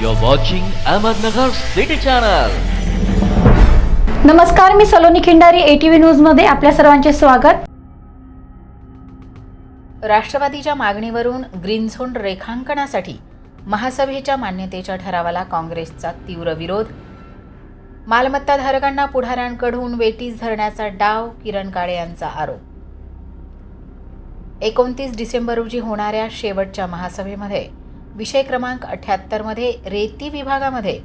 You're watching Ahmednagar City Channel. नमस्कार मी Saloni Khindari ATV न्यूजमध्ये आपल्या सर्वांचे स्वागत. राष्ट्रवादीच्या मागणीवरून ग्रीन झोन रेखांकनासाठी महासभेच्या मान्यतेच्या ठरावाला काँग्रेसचा तीव्र विरोध. मालमत्ताधारकांना पुढाऱ्यांकडून वेटीस धरण्याचा डाव किरण काळे यांचा आरोप. एकोणतीस डिसेंबर रोजी होणाऱ्या शेवटच्या महासभेमध्ये विषय क्रमांक अठ्याहत्तरमध्ये रेती विभागामध्ये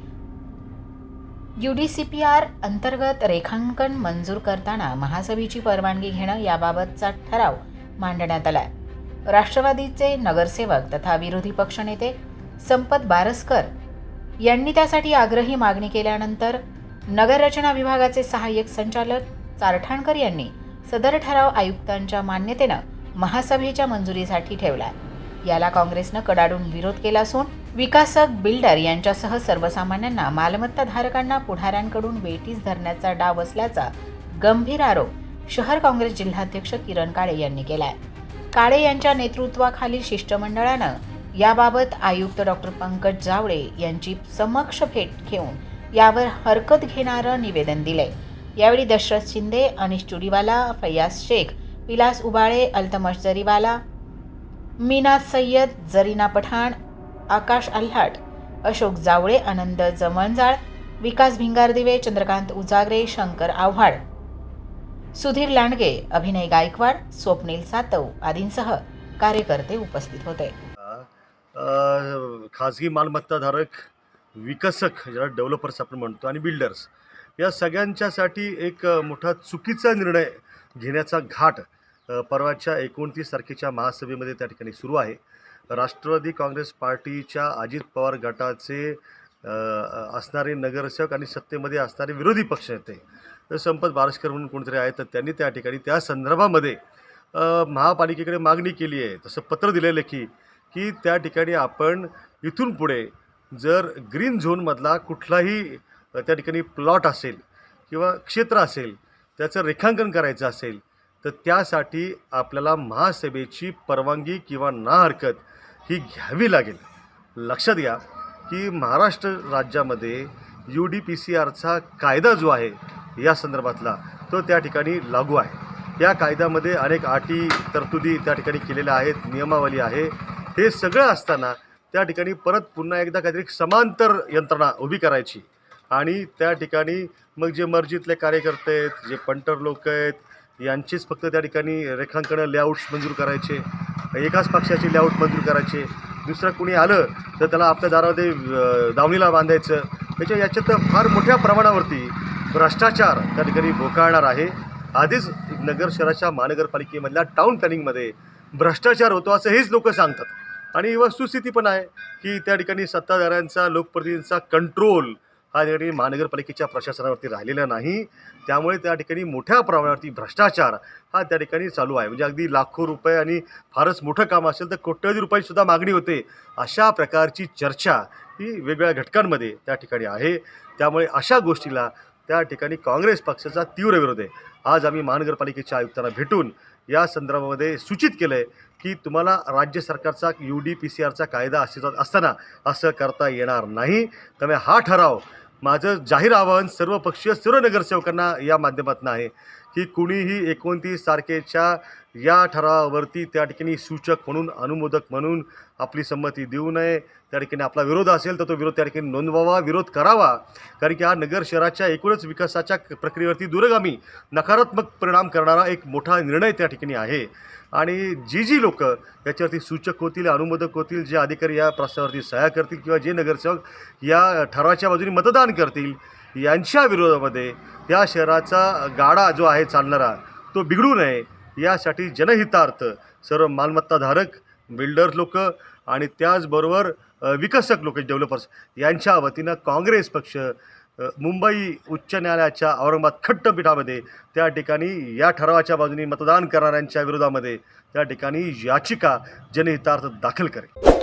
U D C P R अंतर्गत रेखांकन मंजूर करताना महासभेची परवानगी घेणं याबाबतचा ठराव मांडण्यात आलाय. राष्ट्रवादीचे नगरसेवक तथा विरोधी पक्षनेते संपत बारसकर यांनी त्यासाठी आग्रही मागणी केल्यानंतर नगररचना विभागाचे सहाय्यक संचालक चारठाणकर यांनी सदर ठराव आयुक्तांच्या मान्यतेनं महासभेच्या मंजुरीसाठी ठेवला आहे याला काँग्रेसनं कडाडून विरोध केला असून विकासक बिल्डर यांच्यासह सर्वसामान्यांना मालमत्ताधारकांना पुढाऱ्यांकडून वेटीस धरण्याचा डाव असल्याचा गंभीर आरोप शहर काँग्रेस जिल्हाध्यक्ष किरण काळे यांनी केलाय. काळे यांच्या नेतृत्वाखालील शिष्टमंडळानं याबाबत आयुक्त डॉक्टर पंकज जावळे यांची समक्ष भेट घेऊन यावर हरकत घेणारं निवेदन दिले यावेळी दशरथ शिंदे अनिश चुडीवाला फैयाज शेख विलास उबाळे अल्तमश जरीवाला मीना सय्यद जरीना पठाण आकाश आल्हाट अशोक जावळे आनंद जमणजाळ विकास भिंगारदिवे चंद्रकांत उजागरे शंकर आव्हाड. सुधीर लांडगे अभिनय गायकवाड स्वप्नील सातव आदींसह कार्यकर्ते उपस्थित होते. खाजगी मालमत्ताधारक विकसक ज्याला डेव्हलपर्स आपण म्हणतो आणि बिल्डर्स या सगळ्यांच्यासाठी एक मोठा चुकीचा निर्णय घेण्याचा घाट परवाच्या एकोणतीस तारखेच्या महासभेमध्ये त्या ठिकाणी सुरू आहे. राष्ट्रवादी काँग्रेस पार्टीच्या अजित पवार गटाचे असणारे नगरसेवक आणि सत्तेमध्ये असणारे विरोधी पक्षनेते तर संपत बारसकर म्हणून कोणतरी आहेत तर त्यांनी त्या ठिकाणी त्या संदर्भामध्ये महापालिकेकडे मागणी केली आहे. तसं पत्र दिलेलं की की त्या ठिकाणी आपण इथून पुढे जर ग्रीन झोनमधला कुठलाही त्या ठिकाणी प्लॉट असेल किंवा क्षेत्र असेल त्याचं रेखांकन करायचं असेल तर त्यासाठी आपल्याला महासभेची परवानगी किंवा ना हरकत ही घ्यावी लागेल. लक्षात घ्या की महाराष्ट्र राज्यामध्ये यू डी पी सी आरचा कायदा जो आहे या संदर्भातला तो त्या ठिकाणी लागू आहे. या कायद्यामध्ये अनेक अटी तरतुदी त्या ठिकाणी केलेल्या आहेत नियमावली आहे. हे सगळं असताना त्या ठिकाणी परत पुन्हा एकदा काहीतरी समांतर यंत्रणा उभी करायची. आणि त्या ठिकाणी मग जे मर्जीतले कार्यकर्ते आहेत जे पंटर लोक आहेत यांचीच फक्त त्या ठिकाणी रेखांकनं लेआउट्स मंजूर करायचे एकाच पक्षाचे लेआउट मंजूर करायचे. दुसरं कुणी आलं तर त्याला आपल्या दारामध्ये दावणीला बांधायचं. त्याच्या याच्यात फार मोठ्या प्रमाणावरती भ्रष्टाचार त्या ठिकाणी भोकाळणार आहे. आधीच नगर शहराच्या महानगरपालिकेमधल्या टाऊन प्लॅनिंगमध्ये भ्रष्टाचार होतो असं हेच लोक सांगतात. आणि वस्तुस्थिती पण आहे की त्या ठिकाणी सत्ताधाऱ्यांचा लोकप्रतिनिधींचा कंट्रोल हा त्या ठिकाणी महानगरपालिकेच्या प्रशासनावरती राहिलेला नाही. त्यामुळे त्या ठिकाणी मोठ्या प्रमाणावरती भ्रष्टाचार हा त्या ठिकाणी चालू आहे. म्हणजे अगदी लाखो रुपये आणि फारच मोठं काम असेल तर कोट्यवधी रुपयाचीसुद्धा मागणी होते. अशा प्रकारची चर्चा ही वेगवेगळ्या घटकांमध्ये त्या ठिकाणी आहे. त्यामुळे अशा गोष्टीला त्या ठिकाणी काँग्रेस पक्षाचा तीव्र विरोध आहे. आज आम्ही महानगरपालिकेच्या आयुक्तांना भेटून या संदर्भामध्ये सूचित केलं आहे की तुम्हाला राज्य सरकारचा यू डी पी सी आरचा कायदा अस्तित्वात असताना असं करता येणार नाही. त्यामुळे हा ठराव माझं जाहीर आवाहन सर्व पक्षीय सर्व नगरसेवकांना या माध्यमातून आहे की कुणीही एकोणतीस तारखेच्या या ठरावावरती त्या ठिकाणी सूचक म्हणून अनुमोदक म्हणून आपली संमती देऊ नये. त्या ठिकाणी आपला विरोध असेल तर तो विरोध त्या ठिकाणी नोंदवावा विरोध करावा. कारण की हा नगर शहराच्या एकूणच विकासाच्या प्रक्रियेवरती दूरगामी नकारात्मक परिणाम करणारा एक मोठा निर्णय त्या ठिकाणी आहे. आणि जी जी लोक याच्यावरती सूचक होतील अनुमोदक होतील जे अधिकारी या प्रस्तावावरती सह्या करतील किंवा जे नगरसेवक या ठरावाच्या बाजूने मतदान करतील यांच्या विरोधामध्ये या शहराचा गाडा जो आहे चालणारा तो बिघडू नये. यासाठी जनहितार्थ सर्व मालमत्ताधारक बिल्डर्स लोक आणि त्याचबरोबर विकसक लोक डेव्हलपर्स यांच्या वतीनं काँग्रेस पक्ष मुंबई उच्च न्यायालयाच्या औरंगाबाद खट्टपीठामध्ये त्या ठिकाणी या ठरावाच्या बाजूने मतदान करणाऱ्यांच्या विरोधामध्ये त्या ठिकाणी याचिका जनहितार्थ दाखल करेल.